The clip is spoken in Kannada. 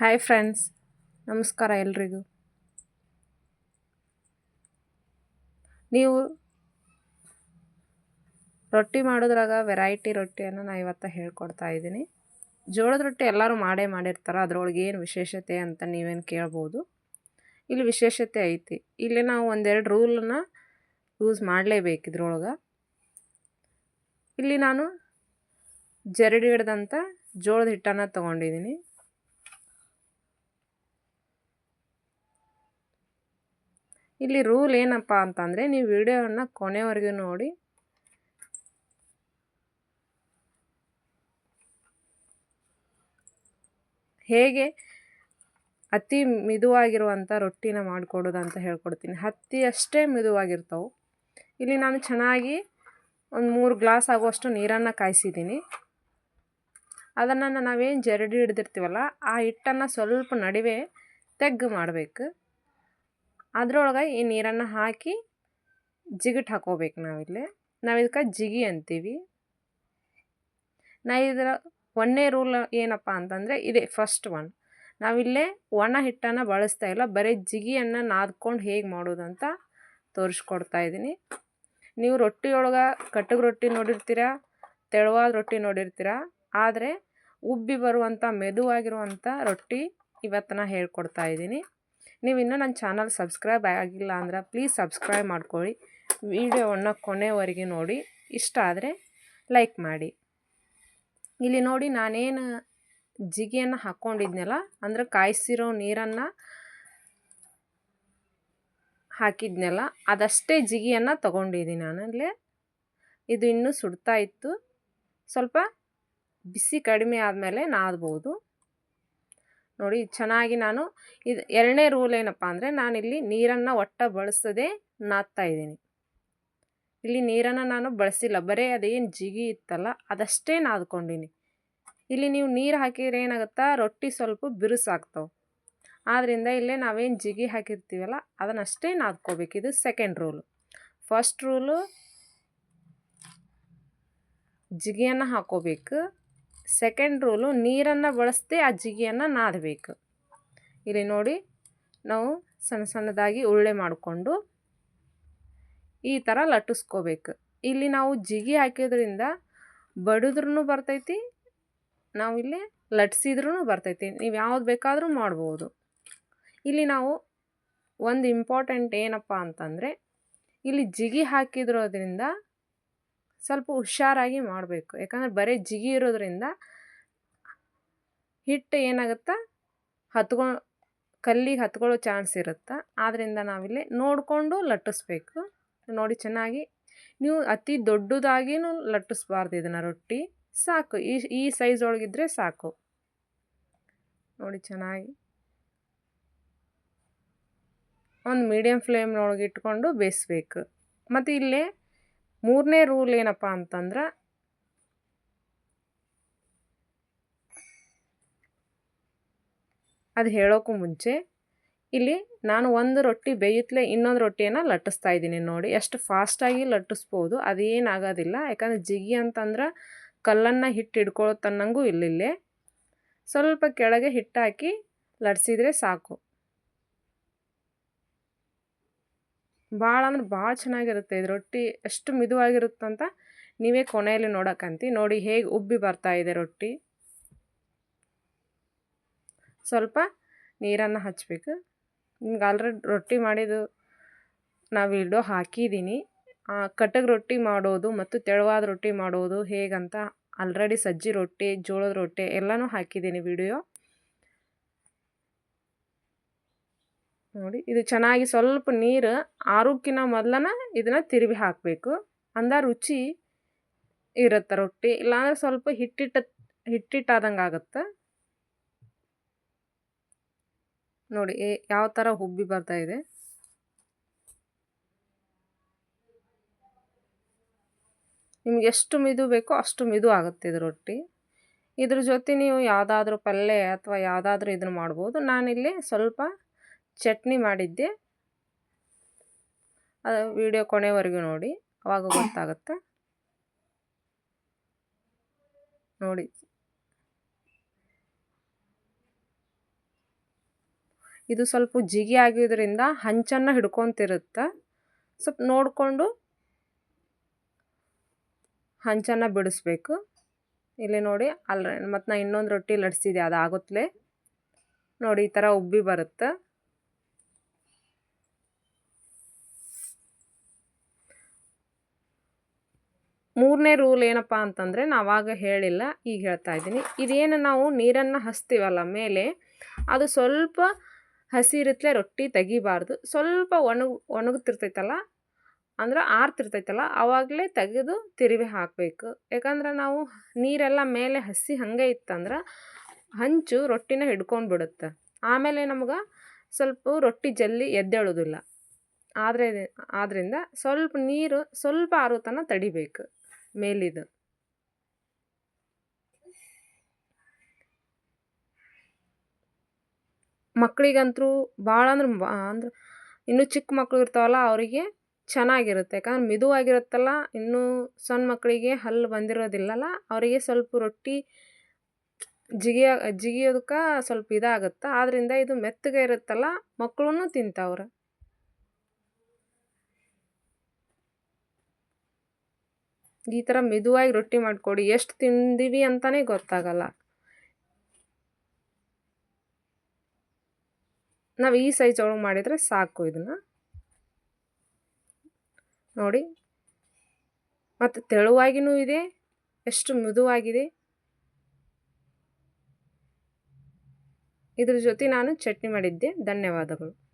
ಹಾಯ್ ಫ್ರೆಂಡ್ಸ್ ನಮಸ್ಕಾರ ಎಲ್ರಿಗೂ. ನೀವು ರೊಟ್ಟಿ ಮಾಡೋದ್ರಾಗ ವೆರೈಟಿ ರೊಟ್ಟಿಯನ್ನು ನಾನು ಇವತ್ತು ಹೇಳ್ಕೊಡ್ತಾ ಇದ್ದೀನಿ. ಜೋಳದ ರೊಟ್ಟಿ ಎಲ್ಲರೂ ಮಾಡೇ ಮಾಡಿರ್ತಾರೆ, ಅದರೊಳಗೆ ಏನು ವಿಶೇಷತೆ ಅಂತ ನೀವೇನು ಕೇಳ್ಬೋದು? ಇಲ್ಲಿ ವಿಶೇಷತೆ ಐತಿ. ಇಲ್ಲಿ ನಾವು ಒಂದೆರಡು ರೂಲನ್ನು ಯೂಸ್ ಮಾಡಲೇಬೇಕು ಇದ್ರೊಳಗೆ. ಇಲ್ಲಿ ನಾನು ಜರಡಿ ಹಿಡ್ದಂಥ ಜೋಳದ ಹಿಟ್ಟನ್ನು ತೊಗೊಂಡಿದ್ದೀನಿ ಇಲ್ಲಿ ರೂಲ್ ಏನಪ್ಪ ಅಂತಂದರೆ ನೀವು ವಿಡಿಯೋವನ್ನು ಕೊನೆವರೆಗೂ ನೋಡಿ. ಹೇಗೆ ಅತಿ ಮಿದುವಾಗಿರುವಂಥ ರೊಟ್ಟಿನ ಮಾಡಿಕೊಡೋದು ಅಂತ ಹೇಳ್ಕೊಡ್ತೀನಿ. ಹತ್ತಿ ಅಷ್ಟೇ ಮಿದುವಾಗಿರ್ತವೆ. ಇಲ್ಲಿ ನಾನು ಚೆನ್ನಾಗಿ ಒಂದು ಮೂರು ಗ್ಲಾಸ್ ಆಗುವಷ್ಟು ನೀರನ್ನು ಕಾಯಿಸಿದ್ದೀನಿ. ಅದನ್ನು ನಾವೇನು ಜರಡಿ ಹಿಡ್ದಿರ್ತೀವಲ್ಲ, ಆ ಹಿಟ್ಟನ್ನು ಸ್ವಲ್ಪ ನಡುವೆ ತೆಗ್ಗು ಮಾಡಬೇಕು. ಅದ್ರೊಳಗೆ ಈ ನೀರನ್ನು ಹಾಕಿ ಜಿಗಟ್ ಹಾಕೋಬೇಕು ನಾವಿಲ್ಲಿ. ನಾವು ಇದಕ್ಕೆ ಜಿಗಿ ಅಂತೀವಿ. ನಾ ಇದರ ಒಂದೇ ರೂಲ್ ಏನಪ್ಪ ಅಂತಂದರೆ ಇದೇ ಫಸ್ಟ್ ಒನ್ ನಾವಿಲ್ಲೇ ಒಣ ಹಿಟ್ಟನ್ನು ಬಳಸ್ತಾ ಇಲ್ಲ, ಬರೀ ಜಿಗಿಯನ್ನು ನಾದ್ಕೊಂಡು ಹೇಗೆ ಮಾಡೋದು ಅಂತ ತೋರಿಸ್ಕೊಡ್ತಾ ಇದ್ದೀನಿ ನೀವು ರೊಟ್ಟಿಯೊಳಗೆ ಕಟ್ಟಗೆ ರೊಟ್ಟಿ ನೋಡಿರ್ತೀರ, ತೆಳುವಾದ ರೊಟ್ಟಿ ನೋಡಿರ್ತೀರ, ಆದರೆ ಉಬ್ಬಿ ಬರುವಂಥ ಮೆದುವಾಗಿರುವಂಥ ರೊಟ್ಟಿ ಇವತ್ತು ನಾ ಹೇಳ್ಕೊಡ್ತಾ ಇದ್ದೀನಿ ನೀವು ಇನ್ನೂ ನನ್ನ ಚಾನಲ್ ಸಬ್ಸ್ಕ್ರೈಬ್ ಆಗಿಲ್ಲ ಅಂದ್ರೆ ಪ್ಲೀಸ್ ಸಬ್ಸ್ಕ್ರೈಬ್ ಮಾಡ್ಕೊಳ್ಳಿ. ವಿಡಿಯೋವನ್ನು ಕೊನೆವರೆಗೆ ನೋಡಿ. ಇಷ್ಟ ಆದರೆ ಲೈಕ್ ಮಾಡಿ. ಇಲ್ಲಿ ನೋಡಿ ನಾನೇನು ಜಿಗಿಯನ್ನು ಹಾಕ್ಕೊಂಡಿದ್ನಲ್ಲ, ಅಂದ್ರೆ ಕಾಯಿಸಿರೋ ನೀರನ್ನು ಹಾಕಿದ್ನಲ್ಲ, ಅದಷ್ಟೇ ಜಿಗಿಯನ್ನು ತೊಗೊಂಡಿದ್ದೀನಿ ನಾನಲ್ಲಿ ಇದು ಇನ್ನೂ ಸುಡ್ತಾ ಇತ್ತು. ಸ್ವಲ್ಪ ಬಿಸಿ ಕಡಿಮೆ ಆದಮೇಲೆ ನಾದ್ಬೋದು. ನೋಡಿ ಚೆನ್ನಾಗಿ ನಾನು ಇದು ಎರಡನೇ ರೂಲ್ ಏನಪ್ಪ ಅಂದರೆ ನಾನಿಲ್ಲಿ ನೀರನ್ನು ಒಟ್ಟ ಬಳಸದೆ ನಾದ್ತಾ ಇದ್ದೀನಿ. ಇಲ್ಲಿ ನೀರನ್ನು ನಾನು ಬಳಸಿಲ್ಲ, ಬರೀ ಅದೇನು ಜಿಗಿ ಇತ್ತಲ್ಲ ಅದಷ್ಟೇ ನಾದ್ಕೊಂಡಿನಿ. ಇಲ್ಲಿ ನೀವು ನೀರು ಹಾಕಿದ್ರೆ ಏನಾಗುತ್ತಾ, ರೊಟ್ಟಿ ಸ್ವಲ್ಪ ಬಿರುಸಾಗ್ತವೆ. ಆದ್ದರಿಂದ ಇಲ್ಲೇ ನಾವೇನು ಜಿಗಿ ಹಾಕಿರ್ತೀವಲ್ಲ, ಅದನ್ನಷ್ಟೇ ನಾದ್ಕೋಬೇಕು. ಇದು ಸೆಕೆಂಡ್ ರೂಲು ಫಸ್ಟ್ ರೂಲು ಜಿಗಿಯನ್ನು ಹಾಕೋಬೇಕು. ಸೆಕೆಂಡ್ ರೂಲು ನೀರನ್ನು ಬಳಸದೆ ಆ ಜಿಗಿಯನ್ನು ನಾದಬೇಕು. ಇಲ್ಲಿ ನೋಡಿ, ನಾವು ಸಣ್ಣ ಸಣ್ಣದಾಗಿ ಉಳ್ಳೆ ಮಾಡಿಕೊಂಡು ಈ ಥರ ಲಟ್ಟಿಸ್ಕೋಬೇಕು. ಇಲ್ಲಿ ನಾವು ಜಿಗಿ ಹಾಕಿದ್ರಿಂದ ಬಡಿದ್ರೂ ಬರ್ತೈತಿ, ನಾವು ಇಲ್ಲಿ ಲಟ್ಸಿದ್ರೂ ಬರ್ತೈತಿ. ನೀವು ಯಾವ್ದು ಬೇಕಾದರೂ ಮಾಡ್ಬೋದು. ಇಲ್ಲಿ ನಾವು ಒಂದು ಇಂಪಾರ್ಟೆಂಟ್ ಏನಪ್ಪ ಅಂತಂದರೆ, ಇಲ್ಲಿ ಜಿಗಿ ಹಾಕಿದ್ರೋದ್ರಿಂದ ಸ್ವಲ್ಪ ಹುಷಾರಾಗಿ ಮಾಡಬೇಕು. ಯಾಕಂದರೆ ಬರೀ ಜಿಗಿ ಇರೋದ್ರಿಂದ ಹಿಟ್ಟು ಏನಾಗುತ್ತೆ? ಹತ್ಕೊ, ಕಲ್ಲಿಗೆ ಹತ್ಕೊಳ್ಳೋ ಚಾನ್ಸ್ ಇರುತ್ತೆ? ಆದ್ದರಿಂದ ನಾವಿಲ್ಲಿ ನೋಡಿಕೊಂಡು ಲಟ್ಟಿಸ್ಬೇಕು. ನೋಡಿ ಚೆನ್ನಾಗಿ. ನೀವು ಅತಿ ದೊಡ್ಡದಾಗಿನೂ ಲಟ್ಟಿಸ್ಬಾರ್ದು ಇದನ್ನು ರೊಟ್ಟಿ. ಸಾಕು. ಈ ಈ ಸೈಜ್ ಒಳಗಿದ್ರೆ ಸಾಕು. ನೋಡಿ ಚೆನ್ನಾಗಿ. ಒಂದು ಮೀಡಿಯಮ್ ಫ್ಲೇಮ್ನೊಳಗೆ ಇಟ್ಕೊಂಡು ಬೇಯಿಸ್ಬೇಕು. ಮತ್ತು ಇಲ್ಲೇ ಮೂರನೇ ರೂಲ್ ಏನಪ್ಪ ಅಂತಂದ್ರೆ ಅದು ಹೇಳೋಕ್ಕೂ ಮುಂಚೆ ಇಲ್ಲಿ ನಾನು ಒಂದು ರೊಟ್ಟಿ ಬೇಯುತ್ತಲೇ ಇನ್ನೊಂದು ರೊಟ್ಟಿಯನ್ನು ಲಟ್ಟಿಸ್ತಾ ಇದ್ದೀನಿ ನೋಡಿ. ಎಷ್ಟು ಫಾಸ್ಟಾಗಿ ಲಟ್ಟಿಸ್ಬೋದು ಅದೇನಾಗೋದಿಲ್ಲ. ಯಾಕಂದರೆ ಜಿಗಿ ಅಂತಂದ್ರೆ ಕಲ್ಲನ್ನು ಹಿಟ್ಟು ಹಿಡ್ಕೊಳ್ಳೋ ತನ್ನಂಗೂ ಇಲ್ಲಿಲ್ಲೇ. ಸ್ವಲ್ಪ ಕೆಳಗೆ ಹಿಟ್ಟು ಹಾಕಿ ಲಟ್ಸಿದ್ರೆ ಸಾಕು. ಭಾಳ ಅಂದ್ರೆ ಭಾಳ ಚೆನ್ನಾಗಿರುತ್ತೆ ಇದು ರೊಟ್ಟಿ ಎಷ್ಟು ಮಿದುವಾಗಿರುತ್ತಂತ ನೀವೇ ಕೊನೆಯಲ್ಲಿ ನೋಡೋಕ್ಕಂತಿ ನೋಡಿ ಹೇಗೆ ಉಬ್ಬಿ ಬರ್ತಾ ಇದೆ ರೊಟ್ಟಿ. ಸ್ವಲ್ಪ ನೀರನ್ನು ಹಚ್ಚಬೇಕು ನಿಮ್ಗೆ ಆಲ್ರೆಡಿ ರೊಟ್ಟಿ ಮಾಡಿದ್ದು ನಾವು ವಿಡಿಯೋ ಹಾಕಿದ್ದೀನಿ ಕಟಕ್ ರೊಟ್ಟಿ ಮಾಡೋದು ಮತ್ತು ತೆಳುವಾದ ರೊಟ್ಟಿ ಮಾಡೋದು ಹೇಗಂತ ಆಲ್ರೆಡಿ ಸಜ್ಜಿ ರೊಟ್ಟಿ, ಜೋಳದ ರೊಟ್ಟಿ ಎಲ್ಲನೂ ಹಾಕಿದ್ದೀನಿ ವಿಡಿಯೋ. ನೋಡಿ, ಇದು ಚೆನ್ನಾಗಿ ಸ್ವಲ್ಪ ನೀರು ಆರೋಕ್ಕಿನ ಮೊದಲನ ಇದನ್ನು ತಿರುವಿ ಹಾಕಬೇಕು. ಅಂದ ರುಚಿ ಇರುತ್ತೆ ರೊಟ್ಟಿ, ಇಲ್ಲಾಂದ್ರೆ ಸ್ವಲ್ಪ ಹಿಟ್ಟಿಟ್ಟ, ಹಿಟ್ಟಿಟ್ಟಾದಂಗೆ ಆಗುತ್ತೆ. ನೋಡಿ ಯಾವ ಥರ ಹುಬ್ಬಿ ಬರ್ತಾ ಇದೆ. ನಿಮ್ಗೆ ಎಷ್ಟು ಮಿದು ಬೇಕೋ ಅಷ್ಟು ಮಿದು ಆಗುತ್ತೆ ಇದು ರೊಟ್ಟಿ. ಇದ್ರ ಜೊತೆ ನೀವು ಯಾವುದಾದ್ರೂ ಪಲ್ಯ ಅಥವಾ ಯಾವುದಾದ್ರೂ ಇದನ್ನು ಮಾಡ್ಬೋದು. ನಾನಿಲ್ಲಿ ಸ್ವಲ್ಪ ಚಟ್ನಿ ಮಾಡಿದ್ದೆ. ಅದು ವಿಡಿಯೋ ಕೊನೆವರೆಗೂ ನೋಡಿ. ಅವಾಗ ಗೊತ್ತಾಗುತ್ತೆ? ನೋಡಿ. ಇದು ಸ್ವಲ್ಪ ಜಿಗಿ ಆಗಿದ್ದರಿಂದ ಹಂಚನ್ನು ಹಿಡ್ಕೊತಿರುತ್ತೆ? ಸ್ವಲ್ಪ ನೋಡಿಕೊಂಡು ಹಂಚನ್ನು ಬಿಡಿಸ್ಬೇಕು. ಇಲ್ಲಿ ನೋಡಿ, ಅಲ್ಲ ಮತ್ತು ನಾ ಇನ್ನೊಂದು ರೊಟ್ಟಿ ಲಟ್ಸಿದೆ ಅದು ಆಗುತ್ತಲೇ ನೋಡಿ, ಈ ಥರ ಉಬ್ಬಿ ಬರುತ್ತೆ? ಮೂರನೇ ರೂಲ್ ಏನಪ್ಪ ಅಂತಂದರೆ ನಾವಾಗ ಹೇಳಿಲ್ಲ, ಈಗ ಹೇಳ್ತಾ ಇದ್ದೀನಿ. ಇದೇನು ನಾವು ನೀರನ್ನು ಹಸ್ತೀವಲ್ಲ ಮೇಲೆ, ಅದು ಸ್ವಲ್ಪ ಹಸಿ ಇರುತ್ತಲೇ ರೊಟ್ಟಿ ತೆಗಿಬಾರ್ದು. ಸ್ವಲ್ಪ ಒಣಗ್ ಒಣಗುತ್ತಿರ್ತೈತಲ್ಲ ಅಂದ್ರೆ ಆರ್ತಿರ್ತೈತಲ್ಲ ಆವಾಗಲೇ ತೆಗೆದು ತಿರುವಿ ಹಾಕಬೇಕು. ಯಾಕಂದ್ರೆ ನಾವು ನೀರೆಲ್ಲ ಮೇಲೆ ಹಸಿ ಹಾಗೆ ಇತ್ತಂದ್ರೆ ಹಂಚು ರೊಟ್ಟಿನ ಹಿಡ್ಕೊಂಡು ಬಿಡುತ್ತೆ ಆಮೇಲೆ ನಮ್ಗೆ ಸ್ವಲ್ಪ ರೊಟ್ಟಿ ಜಲ್ದಿ ಎದ್ದೇಳೋದಿಲ್ಲ. ಆದರೆ ಆದ್ದರಿಂದ ಸ್ವಲ್ಪ ನೀರು ಸ್ವಲ್ಪ ಆರೋತನ ತಡಿಬೇಕು. ಮೇಲಿದು. ಮಕ್ಕಳಿಗಂತೂ ಭಾಳ ಅಂದ್ರೆ ಅಂದ್ರೆ ಇನ್ನೂ ಚಿಕ್ಕ ಮಕ್ಕಳು ಇರ್ತಾವಲ್ಲ ಅವರಿಗೆ ಚೆನ್ನಾಗಿರುತ್ತೆ. ಯಾಕಂದ್ರೆ ಮಿದುವಾಗಿರುತ್ತಲ್ಲ, ಇನ್ನೂ ಸಣ್ಣ ಮಕ್ಕಳಿಗೆ ಹಲ್ಲು ಬಂದಿರೋದಿಲ್ಲಲ್ಲ, ಅವರಿಗೆ ಸ್ವಲ್ಪ ರೊಟ್ಟಿ ಜಿಗಿಯ ಜಿಗಿಯೋದಕ್ಕೆ ಸ್ವಲ್ಪ ಇದಾಗುತ್ತೆ ಆದ್ದರಿಂದ ಇದು ಮೆತ್ತಗೆ ಇರುತ್ತಲ್ಲ ಮಕ್ಕಳೂ ತಿಂತಾವ್ರೆ. ಈ ಥರ ಮೆದುವಾಗಿ ರೊಟ್ಟಿ ಮಾಡಿಕೊಡಿ. ಎಷ್ಟು ತಿಂದೀವಿ ಅಂತಲೇ ಗೊತ್ತಾಗಲ್ಲ. ನಾವು ಈ ಸೈಜ್ ಒಳಗೆ ಮಾಡಿದರೆ ಸಾಕು ಇದನ್ನು ನೋಡಿ. ಮತ್ತು ತೆಳುವಾಗಿಯೂ ಇದೆ. ಎಷ್ಟು ಮೃದುವಾಗಿದೆ. ಇದ್ರ ಜೊತೆ ನಾನು ಚಟ್ನಿ ಮಾಡಿದ್ದೆ. ಧನ್ಯವಾದಗಳು.